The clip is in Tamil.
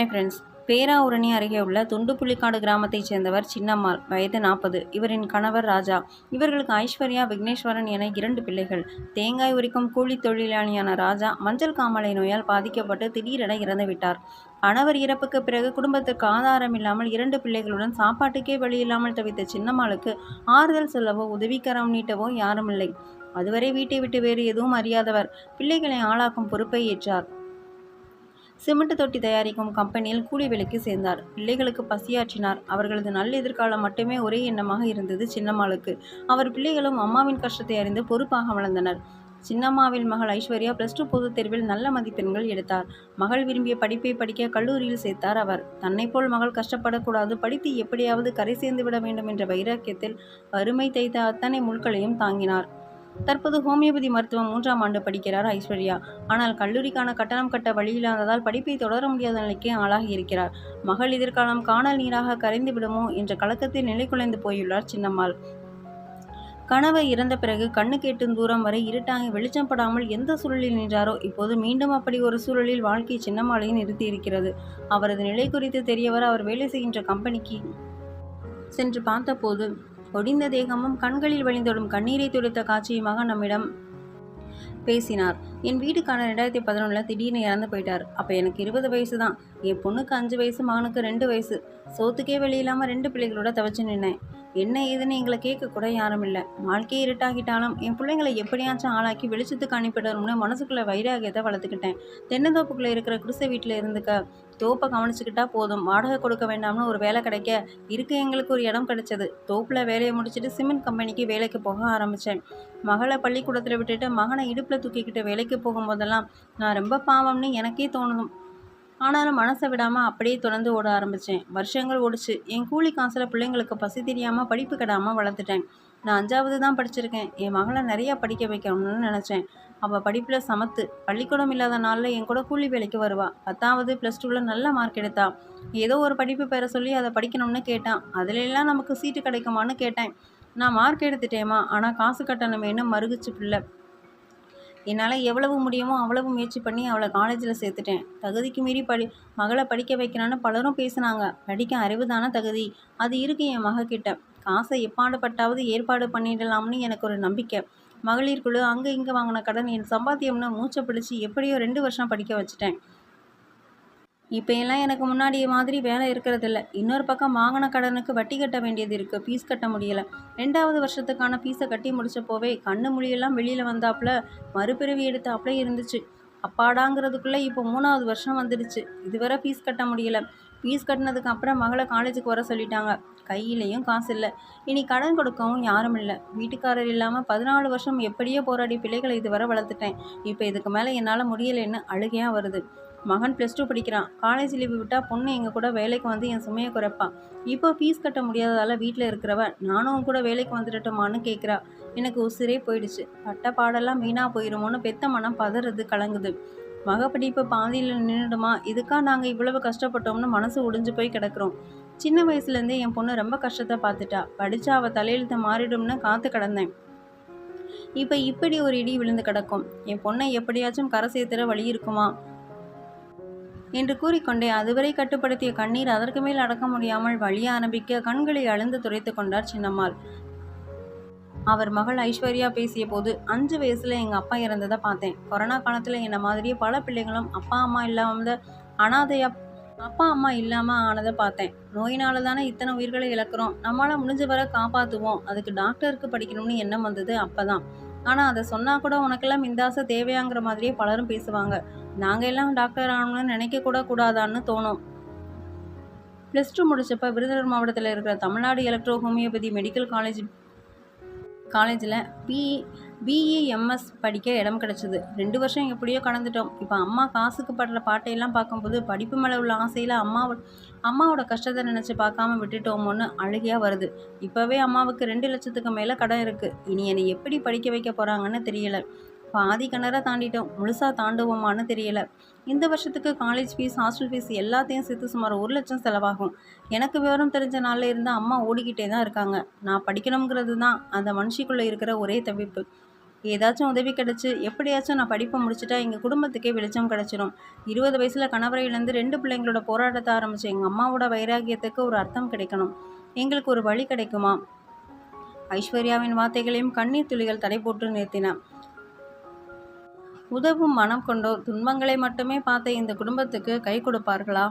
ஹாய் ஃப்ரெண்ட்ஸ் பேராவூரணி அருகே உள்ள துண்டுப்புலிக்காடு கிராமத்தைச் சேர்ந்தவர் சின்னம்மாள். வயது நாற்பது. இவரின் கணவர் ராஜா. இவர்களுக்கு ஐஸ்வர்யா விக்னேஸ்வரன் என இரண்டு பிள்ளைகள். தேங்காய் உரிக்கும் கூலி தொழிலாளியான ராஜா மஞ்சள் காமாலை நோயால் பாதிக்கப்பட்டு திடீரென இறந்துவிட்டார். கணவர் இறப்புக்கு பிறகு குடும்பத்திற்கு ஆதாரம் இல்லாமல் இரண்டு பிள்ளைகளுடன் சாப்பாட்டுக்கே வழி இல்லாமல் தவித்த சின்னம்மாளுக்கு ஆறுதல் சொல்லவோ உதவிக்கரம் நீட்டவோ யாரும் இல்லை அதுவரை வீட்டை விட்டு வேறு எதுவும் அறியாதவர். பிள்ளைகளை ஆளாக்கும் பொறுப்பை ஏற்றார். சிமெண்ட் தொட்டி தயாரிக்கும் கம்பெனியில் கூலி வேலைக்கு சேர்ந்தார். பிள்ளைகளுக்கு பசியாற்றினார். அவர்களது நல்ல எதிர்காலம் மட்டுமே ஒரே எண்ணமாக இருந்தது சின்னம்மாளுக்கு. அவர் பிள்ளைகளும் அம்மாவின் கஷ்டத்தை அறிந்து பொறுப்பாக வளர்ந்தனர். சின்னம்மாவின் மகள் ஐஸ்வர்யா பிளஸ் டூ பொதுத் தேர்வில் நல்ல மதிப்பெண்கள் எடுத்தார். மகள் விரும்பிய படிப்பை படிக்க கல்லூரியில் சேர்த்தார் அவர். தன்னை போல் மகள் கஷ்டப்படக்கூடாது. படித்து எப்படியாவது கரை சேர்ந்து விட வேண்டும் என்ற வைராக்கியத்தில் வறுமை தைத்த அத்தனை முட்களையும் தாங்கினார். தற்போது ஹோமியோபதி மருத்துவம் மூன்றாம் ஆண்டு படிக்கிறார் ஐஸ்வர்யா. ஆனால் கல்லூரிக்கான கட்டணம் கட்ட வழியில்லாததால் படிப்பை தொடர முடியாத நிலைக்கு ஆளாகி இருக்கிறார். மகள் எதிர்காலம் காணல் நீராக கரைந்து விடுமோ என்ற கலக்கத்தில் நிலை குலைந்து போயுள்ளார் சின்னம்மாள். கணவர் இறந்த பிறகு கண்ணு கேட்டும் தூரம் வரை இருட்டாகி வெளிச்சம் படாமல் எந்த சூழலில் நின்றாரோ இப்போது மீண்டும் அப்படி ஒரு சூழலில் வாழ்க்கை சின்னம்மாளையும் நிறுத்தி இருக்கிறது. அவரது நிலை குறித்து தெரியவர் அவர் வேலை செய்கின்ற கம்பெனிக்கு சென்று பார்த்தபோது ஒடிந்த தேகமும் கண்களில் வழிந்தோடும் கண்ணீரை துடைத்த காட்சியுமாக நம்மிடம் பேசினார். என் வீட்டுக்கான ரெண்டாயிரத்தி பதினொன்றில் திடீர்னு இறந்து போயிட்டார். அப்போ எனக்கு இருபது வயசு தான் என் பொண்ணுக்கு அஞ்சு வயசு மகனுக்கு ரெண்டு வயசு. சோத்துக்கே வெளியில்லாமல் ரெண்டு பிள்ளைகளோட தவச்சு நின்னேன். என்ன ஏதுன்னு எங்களை கேட்க கூட யாரும் இல்லை. வாழ்க்கையை இருட்டாகிட்டாலும் என் பிள்ளைங்களை எப்படியாச்சும் ஆளாக்கி வெளிச்சத்துக்கு அனுப்பிடணும்னு மனசுக்குள்ள வைராகியத்தை வளர்த்துக்கிட்டேன். தென்னந்தோப்புக்குள்ளே இருக்கிற குடிசை வீட்டில் இருந்துக்க தோப்பை கவனிச்சுக்கிட்டா போதும். வாடகை கொடுக்க வேண்டாம்னு ஒரு வேலை கிடைக்க இருக்க எங்களுக்கு ஒரு இடம் கிடைச்சது. தோப்பில் வேலையை முடிச்சுட்டு சிமெண்ட் கம்பெனிக்கு வேலைக்கு போக ஆரம்பித்தேன் மகளை பள்ளிக்கூடத்தில் விட்டுட்டு மகனை இடுப்பில் தூக்கிக்கிட்டு வேலைக்கு போகும்போதெல்லாம் நான் ரொம்ப பாவம்னு எனக்கே தோணும் ஆனாலும் மனசை விடாமல் அப்படியே தொடர்ந்து ஓட ஆரம்பித்தேன் வருஷங்கள் ஓடிச்சு. என் கூலி காசில் பிள்ளைங்களுக்கு பசி தெரியாமல் படிப்பு கெடாமல் வளர்த்துட்டேன். நான் அஞ்சாவது தான் படிச்சிருக்கேன். என் மகளை நிறையா படிக்க வைக்கணும்னு நினச்சேன். அவள் படிப்பில் சமத்து. பள்ளிக்கூடம் இல்லாத நாளில் என் கூட கூலி வேலைக்கு வருவாள் பத்தாவது ப்ளஸ் டூவில் நல்ல மார்க் எடுத்தா. ஏதோ ஒரு படிப்பு பெற சொல்லி அதை படிக்கணும்னு கேட்டான். அதிலெல்லாம் நமக்கு சீட்டு கிடைக்குமான்னு கேட்டேன். நான் மார்க் எடுத்துட்டேம்மா. ஆனால் காசு கட்டணமேனு மறுகுச்சு பிள்ளை. என்னால் எவ்வளவு முடியுமோ அவ்வளவு முயற்சி பண்ணி அவளை காலேஜில் சேர்த்துட்டேன். தகுதிக்கு மீறி படி மகளை படிக்க வைக்கிறான்னு பலரும் பேசினாங்க. படிக்க அறிவு தானே தகுதி. அது இருக்கு என் மகக்கிட்ட காசை எப்பாடுபட்டாவது ஏற்பாடு பண்ணிடலாம்னு எனக்கு ஒரு நம்பிக்கை. மகளிர் குழு அங்கே இங்கே வாங்கின கடன் என் சம்பாத்தியம்னு மூச்சை பிடிச்சி எப்படியோ ரெண்டு வருஷம் படிக்க வச்சுட்டேன். இப்போ எல்லாம் எனக்கு முன்னாடி மாதிரி வேலை இருக்கிறதில்ல. இன்னொரு பக்கம் வாங்கின கடனுக்கு வட்டி கட்ட வேண்டியது இருக்குது ஃபீஸ் கட்ட முடியலை. ரெண்டாவது வருஷத்துக்கான ஃபீஸை கட்டி முடிச்சப்போவே கண்ணு மொழியெல்லாம் வெளியில் வந்தாப்புல மறுபிறவி எடுத்தாப்புல இருந்துச்சு. அப்பாடாங்கிறதுக்குள்ளே இப்போ மூணாவது வருஷம் வந்துடுச்சு. இதுவரை ஃபீஸ் கட்ட முடியல. ஃபீஸ் கட்டினதுக்கு அப்புறம் மகளை காலேஜுக்கு வர சொல்லிட்டாங்க. கையிலையும் காசு இல்லை. இனி கடன் கொடுக்கவும் யாரும் இல்லை. வீட்டுக்காரர் இல்லாமல் பதினாலு வருஷம் எப்படியோ போராடி பிள்ளைகளை இதுவரை வளர்த்துட்டேன். இப்போ இதுக்கு மேலே என்னால் முடியலைன்னு அழுகையாக வருது. மகன் ப்ளஸ் டூ படிக்கிறான். காலேஜ் லீவு விட்டால் பொண்ணு எங்கள் கூட வேலைக்கு வந்து என் சுமையை குறைப்பான் இப்போ ஃபீஸ் கட்ட முடியாததால் வீட்டில் இருக்கிறவ நானும் கூட வேலைக்கு வந்துடட்டுமான்னு கேட்குறா எனக்கு உசிரே போயிடுச்சு. பட்ட பாடெல்லாம் வீணாக போயிடுமோன்னு பெத்த மனம் பதறது கலங்குது. மகப்படிப்பு பாதியில் நின்றுடுமா இதுக்கா நாங்கள் இவ்வளவு கஷ்டப்பட்டோம்னு மனசு ஒடிஞ்சு போய் கிடக்குறோம். சின்ன வயசுலேருந்தே என் பொண்ணு ரொம்ப கஷ்டத்தை பார்த்துட்டா. படித்தா அவள் தலையெழுத்து மாறிடும்னு காத்து கிடந்தேன். இப்போ இப்படி ஒரு இடி விழுந்து கிடக்கும். என் பொண்ணை எப்படியாச்சும் கரை சேர்த்துற வழி இருக்குமா? என்று கூறிக்கொண்டே அதுவரை கட்டுப்படுத்திய கண்ணீர் அதற்கு மேல் அடக்க முடியாமல் வழிய ஆரம்பிக்க கண்களை அழுந்து துரைத்து கொண்டார் சின்னம்மாள். அவர் மகள் ஐஸ்வர்யா பேசிய போது அஞ்சு வயசுல எங்க அப்பா இறந்ததை பார்த்தேன். கொரோனா காலத்துல என்ன மாதிரியே பல பிள்ளைகளும் அப்பா அம்மா இல்லாம அனாதையா அப்பா அம்மா இல்லாம ஆனதை பார்த்தேன். நோயினால தானே இத்தனை உயிர்களை இழக்கிறோம். நம்மளால முடிஞ்ச வரை காப்பாத்துவோம். அதுக்கு டாக்டருக்கு படிக்கணும்னு எண்ணம் வந்தது அப்பதான். ஆனா அதை சொன்னா கூட உனக்கெல்லாம் இந்த ஆசை தேவையாங்கிற மாதிரியே பலரும் பேசுவாங்க. நாங்கள் எல்லாம் டாக்டர் ஆகணும்னு நினைக்க கூட கூடாதான்னு தோணும். ப்ளஸ் டூ முடிச்சப்ப விருதுநகர் மாவட்டத்தில் இருக்கிற Tamil Nadu electro homeopathy medical college காலேஜில் பி பிஇஎம்எஸ் படிக்க இடம் கிடச்சிது. ரெண்டு வருஷம் எப்படியோ கடந்துட்டோம். இப்போ அம்மா காசுக்கு படுற பாட்டையெல்லாம் பார்க்கும்போது படிப்பு மேலே உள்ள ஆசையில் அம்மாவோட அம்மாவோட கஷ்டத்தை நினச்சி பார்க்காம விட்டுட்டோமோன்னு அழுகையாக வருது. இப்போவே அம்மாவுக்கு ரெண்டு லட்சத்துக்கு மேலே கடன் இருக்குது இனி என்னை எப்படி படிக்க வைக்க போகிறாங்கன்னு தெரியலை. பாதி கிணற தாண்டிட்டோம். முழுசாக தாண்டுவோமான்னு தெரியல. இந்த வருஷத்துக்கு காலேஜ் ஃபீஸ் ஹாஸ்டல் ஃபீஸ் எல்லாத்தையும் சேர்த்து சுமார் ஒரு லட்சம் செலவாகும். எனக்கு விவரம் தெரிஞ்ச நாளில் இருந்து அம்மா ஓடிக்கிட்டே தான் இருக்காங்க. நான் படிக்கணுங்கிறது தான் அந்த மனுஷிக்குள்ளே இருக்கிற ஒரே தவிப்பு. ஏதாச்சும் உதவி கிடச்சி எப்படியாச்சும் நான் படிப்பை முடிச்சுட்டா எங்கள் குடும்பத்துக்கே வெளிச்சம் கிடச்சிரும். இருபது வயசில் கணவரையிலேருந்து ரெண்டு பிள்ளைங்களோட போராட்டத்தை ஆரம்பித்த எங்கள் அம்மாவோட வைராகியத்துக்கு ஒரு அர்த்தம் கிடைக்கணும். எங்களுக்கு ஒரு வழி கிடைக்குமா? ஐஸ்வர்யாவின் வார்த்தைகளையும் கண்ணீர் துளிகள் தடை போட்டு நிறுத்தின. உதவும் மனம் கொண்டோர் துன்பங்களை மட்டுமே பார்த்த இந்த குடும்பத்துக்கு கை கொடுப்பார்களா?